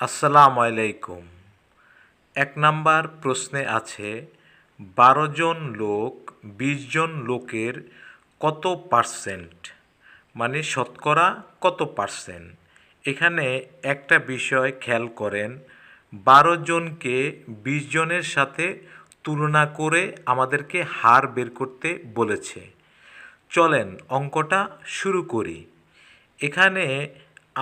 আসসালামু আলাইকুম। এক নাম্বার প্রশ্নে আছে, বারো জন লোক, বিশ জন লোকের কত পার্সেন্ট? মানে শতকরা কত পার্সেন্ট? এখানে একটা বিষয় খেয়াল করেন, বারো জনকে বিশ জনের সাথে তুলনা করে আমাদেরকে হার বের করতে বলেছে। চলেন অঙ্কটা শুরু করি। এখানে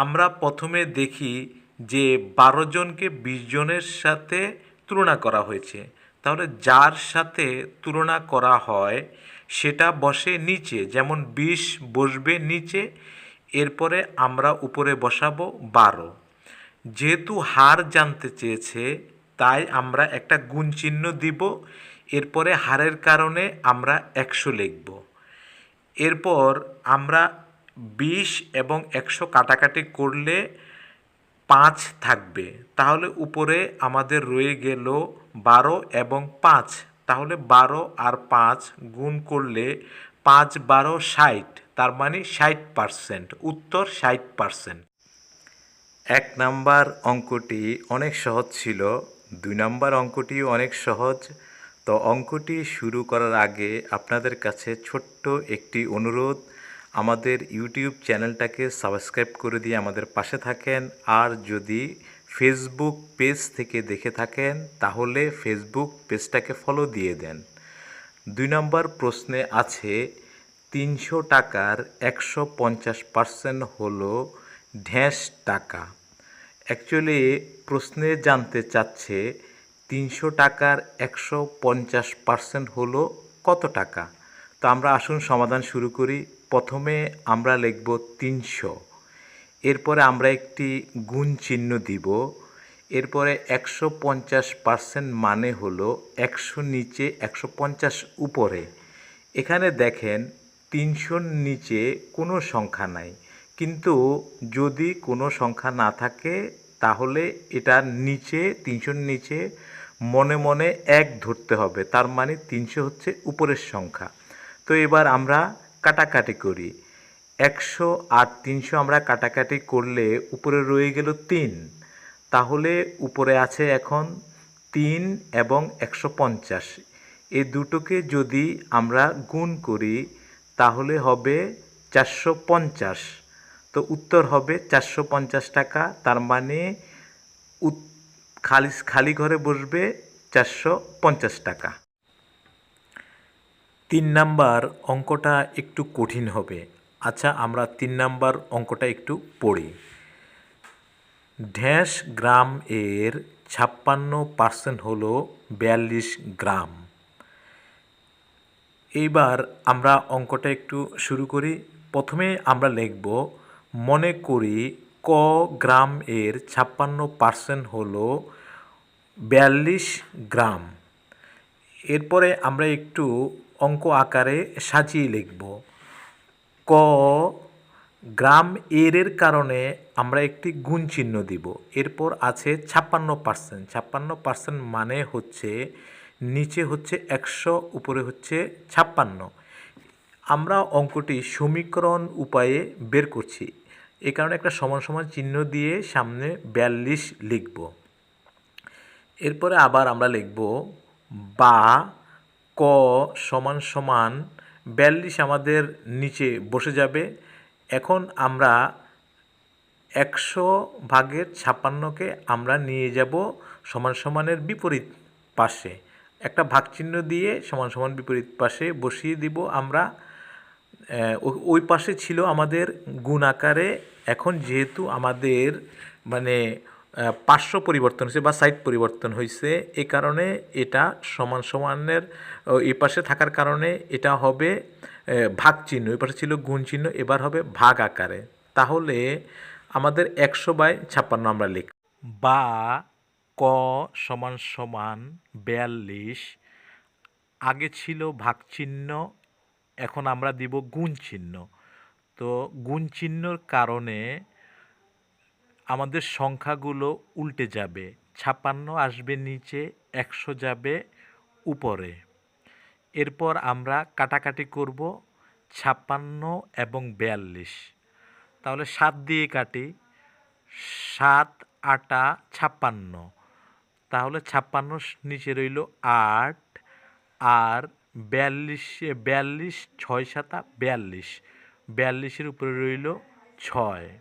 আমরা প্রথমে দেখি যে বারো জনকে বিশ জনের সাথে তুলনা করা হয়েছে, তাহলে যার সাথে তুলনা করা হয় সেটা বসে নিচে, যেমন বিশ বসবে নিচে, এরপরে আমরা উপরে বসাবো বারো। যেহেতু হার জানতে চেয়েছে, তাই আমরা একটা গুণ চিহ্ন দিব, এরপরে হারের কারণে আমরা একশো লিখব। এরপর আমরা বিশ এবং একশো কাটাকাটি করলে পাঁচ থাকবে, তাহলে উপরে আমাদের রয়ে গেল বারো এবং পাঁচ। তাহলে বারো আর পাঁচ গুণ করলে পাঁচ বারো ষাট, তার মানে ষাট পার্সেন্ট, উত্তর ষাট পার্সেন্ট। এক নাম্বার অঙ্কটি অনেক সহজ ছিল, দুই নাম্বার অঙ্কটি অনেক সহজ। তো অঙ্কটি শুরু করার আগে আপনাদের কাছে ছোট্ট একটি অনুরোধ আমাদের ইউটিউব চ্যানেলটাকে সাবস্ক্রাইব করে দিয়ে আমাদের পাশে থাকেন। আর যদি ফেসবুক পেজ থেকে দেখে থাকেন, তাহলে ফেসবুক পেজটাকে ফলো দিয়ে দেন। দুই নম্বর প্রশ্নে আছে, তিনশো টাকার একশো পঞ্চাশ পার্সেন্ট হলো ঢ্যাঁস টাকা। অ্যাকচুয়ালি প্রশ্নে জানতে চাচ্ছে, তিনশো টাকার একশো পঞ্চাশ পার্সেন্ট হলো কত টাকা? তো আমরা আসুন সমাধান শুরু করি। প্রথমে আমরা লিখব তিনশো। এরপরে আমরা একটি গুণ চিহ্ন দিব। এরপরে একশো পঞ্চাশ পার্সেন্ট মানে হলো একশো নিচে, একশো পঞ্চাশ উপরে। এখানে দেখেন তিনশোর নিচে কোনো সংখ্যা নাই। কিন্তু যদি কোনো সংখ্যা না থাকে, তাহলে এটার নিচে, তিনশোর নিচে মনে মনে এক ধরতে হবে। তার মানে তিনশো হচ্ছে উপরের সংখ্যা। তো এবার আমরা কাটাকাটি করি। একশো আর তিনশো আমরা কাটাকাটি করলে উপরে রয়ে গেল তিন। তাহলে উপরে আছে এখন তিন এবং একশো পঞ্চাশ। এ দুটোকে যদি আমরা গুণ করি, তাহলে হবে চারশো পঞ্চাশ। তো উত্তর হবে চারশো পঞ্চাশ টাকা, তার মানে খালি খালি ঘরে বসবে চারশো পঞ্চাশ টাকা। তিন নাম্বার অঙ্কটা একটু কঠিন হবে। আচ্ছা আমরা তিন নাম্বার অঙ্কটা একটু পড়ি। ঢ্যাঁস গ্রাম এর ছাপ্পান্ন পার্সেন্ট হলো বিয়াল্লিশ গ্রাম। এইবার আমরা অঙ্কটা একটু শুরু করি। প্রথমে আমরা লিখব, মনে করি ক গ্রাম এর ছাপ্পান্ন পার্সেন্ট হলো বিয়াল্লিশ গ্রাম। এরপরে আমরা একটু অঙ্ক আকারে সাজিয়ে লিখব। ক, গ্রাম এর এর কারণে আমরা একটি গুণ চিহ্ন দিব। এরপর আছে ছাপ্পান্ন পার্সেন্ট। ছাপ্পান্ন পার্সেন্ট মানে হচ্ছে, নিচে হচ্ছে একশো, উপরে হচ্ছে ছাপ্পান্ন। আমরা অঙ্কটি সমীকরণ উপায়ে বের করছি। এই কারণে একটা সমান সমান চিহ্ন দিয়ে সামনে বিয়াল্লিশ লিখব। এরপরে আবার আমরা লিখব বা ক সমান সমান বিয়াল্লিশ আমাদের নিচে বসে যাবে। এখন আমরা একশো ভাগের ছাপ্পান্নকে আমরা নিয়ে যাব সমান সমানের বিপরীত পাশে। একটা ভাগ চিহ্ন দিয়ে সমান সমান বিপরীত পাশে বসিয়ে দিব আমরা। ওই পাশে ছিল আমাদের গুণ আকারে। এখন যেহেতু আমাদের মানে পার্শ্ব পরিবর্তন হয়েছে বা সাইড পরিবর্তন হয়েছে, এ কারণে এটা সমান সমানের এই পাশে থাকার কারণে এটা হবে ভাগ চিহ্ন এই পাশে ছিল গুণ চিহ্ন, এবার হবে ভাগ আকারে। তাহলে আমাদের একশো বাই ছাপ্পান্ন আমরা লিখ বা ক সমান সমান বিয়াল্লিশ, আগে ছিল ভাগ চিহ্ন, এখন আমরা দিব গুণ চিহ্ন। তো গুণ চিহ্নর কারণে আমাদের সংখ্যাগুলো উল্টে যাবে। ছাপ্পান্ন আসবে নিচে, একশো যাবে উপরে। এরপর আমরা কাটাকাটি করব ছাপ্পান্ন এবং বিয়াল্লিশ। তাহলে সাত দিয়ে কাটি, সাত, আটা, ছাপ্পান্ন। তাহলে ছাপ্পান্ন নিচে রইল আট, আর বিয়াল্লিশ বিয়াল্লিশ, ছয় সাতা, বিয়াল্লিশ। বিয়াল্লিশের উপরে রইল ছয়।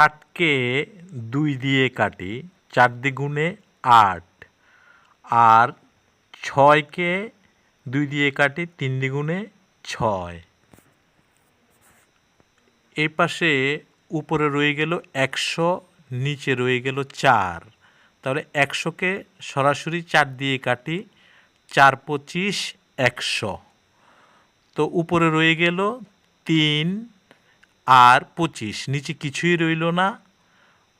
আটকে দুই দিয়ে কাটি, চার দ্বিগুণে আট। আর ছয়কে দুই দিয়ে কাটি, তিন দ্বিগুণে ছয়। এই পাশে উপরে রয়ে গেল একশো, নিচে রয়ে গেল চার। তাহলে একশোকে সরাসরি চার দিয়ে কাটি, চার পঁচিশ, একশো। তো উপরে রয়ে গেল তিন আর পঁচিশ, নিচে কিছুই রইল না।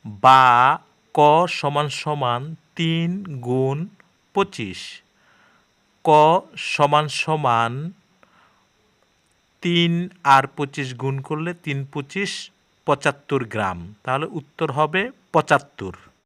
বা, ক সমান সমান তিন গুণ পঁচিশ। ক সমান সমান তিন আর পঁচিশ গুণ করলে তিন পঁচিশ, পঁচাত্তর গ্রাম। তাহলে উত্তর হবে পঁচাত্তর।